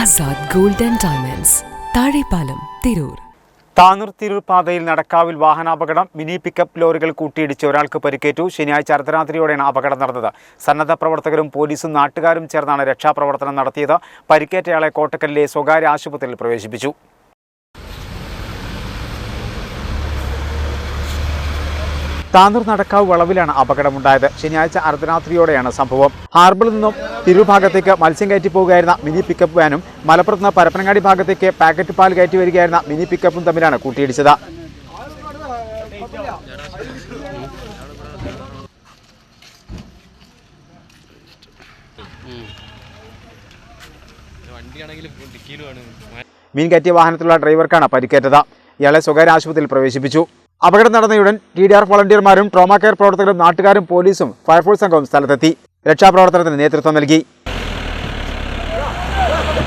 Azad gold and diamonds. Thazhepalam Tirur. Tanur Tirur പാതയിൽ നടക്കാവിൽ വാഹനാപകടം mini pickup ലോറികൾ കൂട്ടിയിടിച്ച് ഒരാൾക്ക് പരിക്കേറ്റു. ശനിയാഴ്ച അർദ്ധരാത്രിയോടെയാണ് അപകടം നടന്നത്. സന്നദ്ധ പ്രവർത്തകരും പോലീസും നാട്ടുകാരും ചേർന്നാണ് രക്ഷാപ്രവർത്തനം നടത്തിയത്. പരിക്കേറ്റയാളെ കോട്ടക്കലിലെ സ്വകാര്യ ആശുപത്രിയിൽ പ്രവേശിപ്പിച്ചു. താനൂർ നടക്കാവ് വളവിലാണ് അപകടമുണ്ടായത്. ശനിയാഴ്ച അർദ്ധരാത്രിയോടെയാണ് സംഭവം. ഹാർബറിൽ നിന്നും തിരുഭാഗത്തേക്ക് മത്സ്യം കയറ്റി പോകുകയായിരുന്ന മിനി പിക്കപ്പ് വാനും മലപ്പുറത്ത് നിന്ന് പരപ്പനങ്ങാടി ഭാഗത്തേക്ക് പാക്കറ്റ് പാൽ കയറ്റി വരികയായിരുന്ന മിനി പിക്കപ്പും തമ്മിലാണ് കൂട്ടിയിടിച്ചത്. മീൻ കയറ്റിയ വാഹനത്തിലുള്ള ഡ്രൈവർക്കാണ് പരിക്കേറ്റത്. ഇയാളെ സ്വകാര്യ ആശുപത്രിയിൽ പ്രവേശിപ്പിച്ചു. അപകടം നടന്നയുടൻ ടി ഡി ആർ വോളണ്ടിയർമാരും ട്രോമാ കെയർ പ്രവർത്തകരും നാട്ടുകാരും പോലീസും ഫയർഫോഴ്സ് സംഘവും സ്ഥലത്തെത്തി. രക്ഷാപ്രവർത്തനത്തിന് നേതൃത്വം നൽകി.